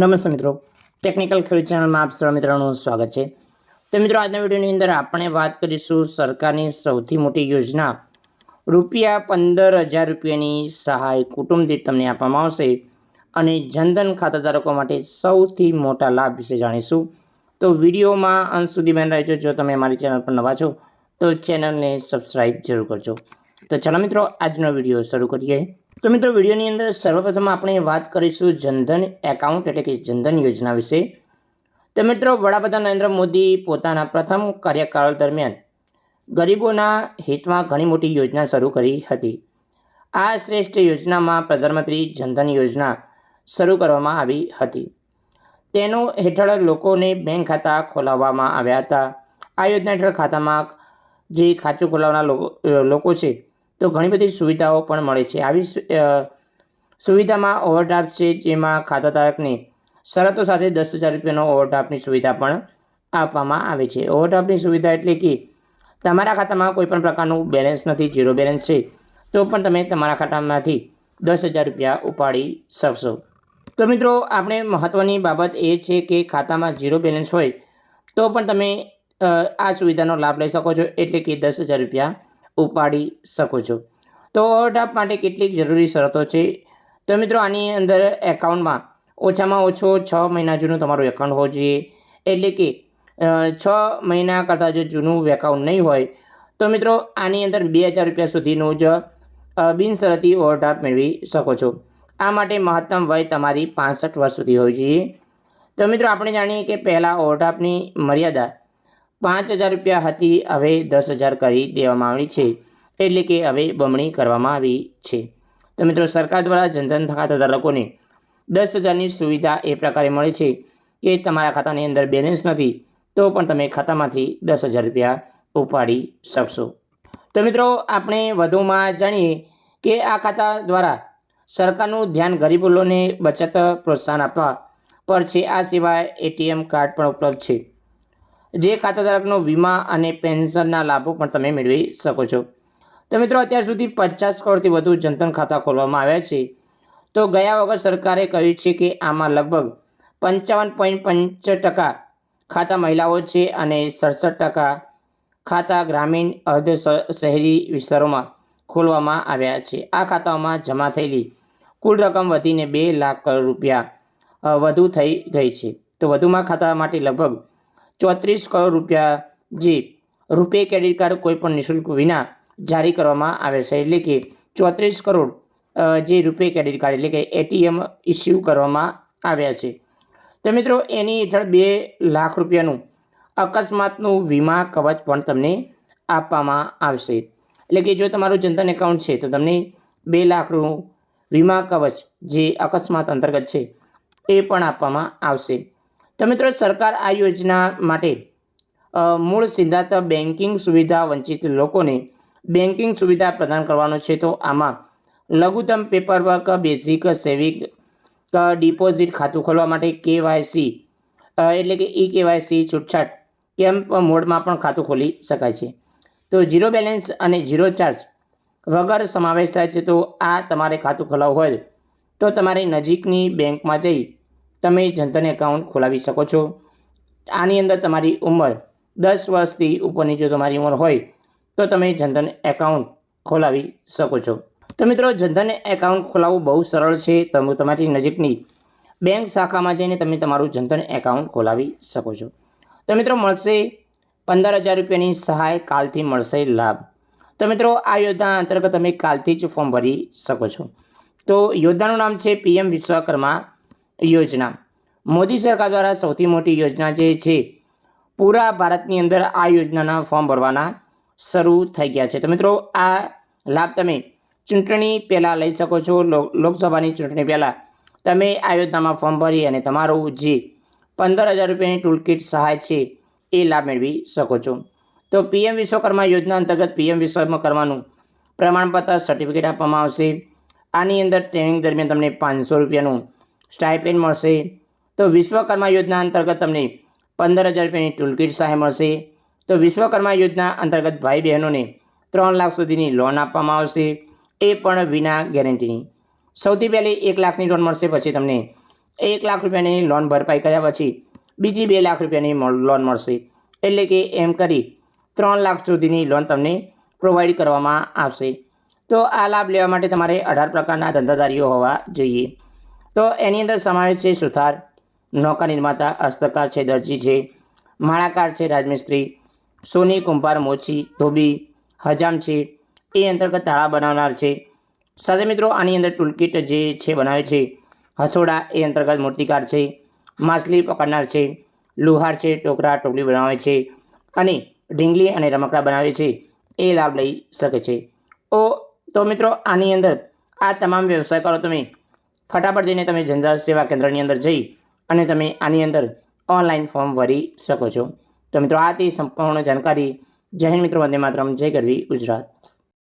નમસ્તે મિત્રો. ટેકનિકલ ખેડૂત ચેનલમાં આપ સર્વ મિત્રોનું સ્વાગત છે. તો મિત્રો, આજના વિડીયોની અંદર આપણે વાત કરીશું સરકારની સૌથી મોટી યોજના, રૂપિયા પંદર હજાર રૂપિયાની સહાય કુટુંબ દીઠ તમને આપવામાં આવશે અને જનધન ખાતાધારકો માટે સૌથી મોટા લાભ વિશે જાણીશું. તો વિડીયોમાં અંત સુધી બહેન રહેજો. જો તમે મારી ચેનલ પર નવા છો, તો ચેનલને સબસ્ક્રાઈબ જરૂર કરજો. તો ચાલો મિત્રો, આજનો વીડિયો શરૂ કરીએ. તો મિત્રો, વિડીયોની અંદર સર્વપ્રથમ આપણે વાત કરીશું જનધન એકાઉન્ટ એટલે કે જનધન યોજના વિશે. તો મિત્રો, વડાપ્રધાન નરેન્દ્ર મોદી પોતાના પ્રથમ કાર્યકાળ દરમિયાન ગરીબોના હિતમાં ઘણી મોટી યોજના શરૂ કરી હતી. આ શ્રેષ્ઠ યોજનામાં પ્રધાનમંત્રી જનધન યોજના શરૂ કરવામાં આવી હતી. તેનો હેઠળ લોકોને બેંક ખાતા ખોલાવવામાં આવ્યા હતા. આ યોજના હેઠળ ખાતામાં જે ખાતું ખોલાવનાર લોકો લોકો છે તો ઘણી બધી સુવિધાઓ પણ મળે છે. આવી સુવિધામાં ઓવરડ્રાફ્ટ છે, જેમાં ખાતાધારકને શરતો સાથે દસ હજાર રૂપિયાનો ઓવરડ્રાફ્ટની સુવિધા પણ આપવામાં આવે છે. ઓવરડ્રાફ્ટની સુવિધા એટલે કે તમારા ખાતામાં કોઈપણ પ્રકારનું બેલેન્સ નથી, ઝીરો બેલેન્સ છે, તો પણ તમે તમારા ખાતામાંથી દસ હજાર રૂપિયા ઉપાડી શકશો. તો મિત્રો, આપણે મહત્ત્વની બાબત એ છે કે ખાતામાં ઝીરો બેલેન્સ હોય, તો પણ તમે આ સુવિધાનો લાભ લઈ શકો છો. એટલે કે દસ હજાર રૂપિયા ઉપાડી શકો છો. તો ઓવરડ્રાફ્ટ માટે કેટલીક જરૂરી શરતો છે? તો મિત્રો, આની અંદર એકાઉન્ટમાં ઓછામાં ઓછો છ મહિના જૂનું તમારું એકાઉન્ટ હોવું જોઈએ. એટલે કે છ મહિના કરતાં જો જૂનું એકાઉન્ટ નહીં હોય, તો મિત્રો, આની અંદર બે હજાર રૂપિયા સુધીનું જ બિનશરતી ઓવરડ્રાફ્ટ મેળવી શકો છો. આ માટે મહત્તમ વય તમારી પાંસઠ વર્ષ સુધી હોવી જોઈએ. તો મિત્રો, આપણે જાણીએ કે પહેલાં ઓવરડ્રાફ્ટની મર્યાદા પાંચ હજાર રૂપિયા હતી, હવે દસ હજાર કરી દેવામાં આવી છે. એટલે કે હવે બમણી કરવામાં આવી છે. તો મિત્રો, સરકાર દ્વારા જનધન ખાતાધારકોને દસ હજારની સુવિધા એ પ્રકારે મળે છે કે તમારા ખાતાની અંદર બેલેન્સ નથી, તો પણ તમે ખાતામાંથી દસ હજાર રૂપિયા ઉપાડી શકશો. તો મિત્રો, આપણે વધુમાં જાણીએ કે આ ખાતા દ્વારા સરકારનું ધ્યાન ગરીબોને બચત પ્રોત્સાહન આપવા પર છે. આ સિવાય એટીએમ કાર્ડ પણ ઉપલબ્ધ છે. જે ખાતાધારકનો વીમા અને પેન્શનના લાભો પણ તમે મેળવી શકો છો. તો મિત્રો, અત્યાર સુધી પચાસ કરોડથી વધુ જનધન ખાતા ખોલવામાં આવ્યા છે. તો ગયા વખત સરકારે કહ્યું છે કે આમાં લગભગ પંચાવન પોઈન્ટ પંચ ટકા ખાતા મહિલાઓ છે અને સડસઠ ટકા ખાતા ગ્રામીણ અર્ધ શહેરી વિસ્તારોમાં ખોલવામાં આવ્યા છે. આ ખાતાઓમાં જમા થયેલી કુલ રકમ વધીને બે લાખ કરોડ રૂપિયા વધુ થઈ ગઈ છે. તો વધુમાં ખાતા માટે લગભગ ચોત્રીસ કરોડ રૂપિયા જે રૂપે ક્રેડિટ કાર્ડ કોઈપણ નિઃશુલ્ક વિના જારી કરવામાં આવે છે. એટલે કે ચોત્રીસ કરોડ જે રૂપે ક્રેડિટ કાર્ડ એટલે કે એટીએમ ઇસ્યુ કરવામાં આવ્યા છે. તો મિત્રો, એની હેઠળ બે લાખ રૂપિયાનું અકસ્માતનું વીમા કવચ પણ તમને આપવામાં આવશે. એટલે કે જો તમારું જનધન એકાઉન્ટ છે, તો તમને બે લાખનું વીમા કવચ જે અકસ્માત અંતર્ગત છે, એ પણ આપવામાં આવશે. તો મિત્રો સરકાર આ યોજના માટે મૂળ સિદ્ધાંત બેન્કિંગ સુવિધા વંચિત લોકોને બેન્કિંગ સુવિધા પ્રદાન કરવાનો છે. તો આમાં લઘુત્તમ પેપરવર્ક, બેઝિક સેવિંગ ડિપોઝિટ ખાતું ખોલવા માટે કેવાયસી એટલે કે ઈ કેવાયસી છૂટછાટ કેમ્પ મોડમાં પણ ખાતું ખોલી શકાય છે. તો ઝીરો બેલેન્સ અને ઝીરો ચાર્જ વગર સમાવેશ થાય છે. તો આ તમારે ખાતું ખોલાવવું હોય તો તમારી નજીકની બેંકમાં જઈ તમે જનધન એકાઉન્ટ ખોલાવી શકો છો. આની અંદર તમારી ઉંમર દસ વર્ષથી ઉપરની જો તમારી ઉંમર હોય, તો તમે જનધન એકાઉન્ટ ખોલાવી શકો છો. તો મિત્રો જનધન એકાઉન્ટ ખોલાવવું બહુ સરળ છે. તમે તમારી નજીકની બેંક શાખામાં જઈને તમે તમારું જનધન એકાઉન્ટ ખોલાવી શકો છો. તો મિત્રો, મળશે પંદર હજાર રૂપિયાની સહાય, કાલથી મળશે લાભ. તો મિત્રો, આ યોજના અંતર્ગત તમે કાલથી જ ફોર્મ ભરી શકો છો. તો યોજનાનું નામ છે પીએમ વિશ્વકર્મા યોજના. મોદી સરકાર દ્વારા સૌથી મોટી યોજના જે છે, પૂરા ભારતની અંદર આ યોજનાના ફોર્મ ભરવાના શરૂ થઈ ગયા છે. તો મિત્રો, આ લાભ તમે ચૂંટણી પહેલાં લઈ શકો છો. લોકસભાની ચૂંટણી પહેલાં તમે આ યોજનામાં ફોર્મ ભરી અને તમારું જે પંદર હજાર રૂપિયાની ટૂલકીટ સહાય છે, એ લાભ મેળવી શકો છો. તો પીએમ વિશ્વકર્મા યોજના અંતર્ગત પીએમ વિશ્વકર્માનું પ્રમાણપત્ર, સર્ટિફિકેટ આપવામાં આવશે. આની અંદર ટ્રેનિંગ દરમિયાન તમને પાંચસો રૂપિયાનું સ્ટાઇપેન્ડ મળશે. તો વિશ્વકર્મા યોજના અંતર્ગત તમને પંદર હજાર રૂપિયાની ટૂલકીટ સહાય મળશે. તો વિશ્વકર્મા યોજના અંતર્ગત ભાઈ બહેનોને ત્રણ લાખ સુધીની લોન આપવામાં આવશે. એ પણ વિના ગેરંટીની સૌથી પહેલી એક લાખની લોન મળશે, પછી તમને એક લાખ રૂપિયાની લોન ભરપાઈ કર્યા પછી બીજી બે લાખ રૂપિયાની લોન મળશે. એટલે કે એમ કરી ત્રણ લાખ સુધીની લોન તમને પ્રોવાઈડ કરવામાં આવશે. તો આ લાભ લેવા માટે તમારે અઢાર પ્રકારના ધંધાધારીઓ હોવા જોઈએ. તો એની અંદર સમાવેશ છે સુથાર નૌકા નિર્માતા, હસ્તકાર છે દરજી છે માળાકાર છે રાજમિસ્ત્રી, સોની, કુંભાર, મોચી, ધોબી, હજામ છે, એ અંતર્ગત તાળા બનાવનાર છે. સાથે મિત્રો, આની અંદર ટૂલકીટ જે છે બનાવે છે, હથોડા, એ અંતર્ગત મૂર્તિકાર છે, માછલી પકડનાર છે, લુહાર છે, ટોકરા ટોપલી બનાવે છે અને ઢીંગલી અને રમકડા બનાવે છે, એ લાભ લઈ શકે છે. ઓ, તો મિત્રો, આની અંદર આ તમામ વ્યવસાય કરો તમે. ફટાફટ જઈને તમે જનરલ સેવા કેન્દ્રની અંદર જઈ અને તમે આની અંદર ઓનલાઈન ફોર્મ ભરી શકો છો. તો મિત્રો, આ તે સંપૂર્ણ જાણકારી. જય હિન્દ મિત્રો, વંદે માતરમ. જય કરવી ગુજરાત.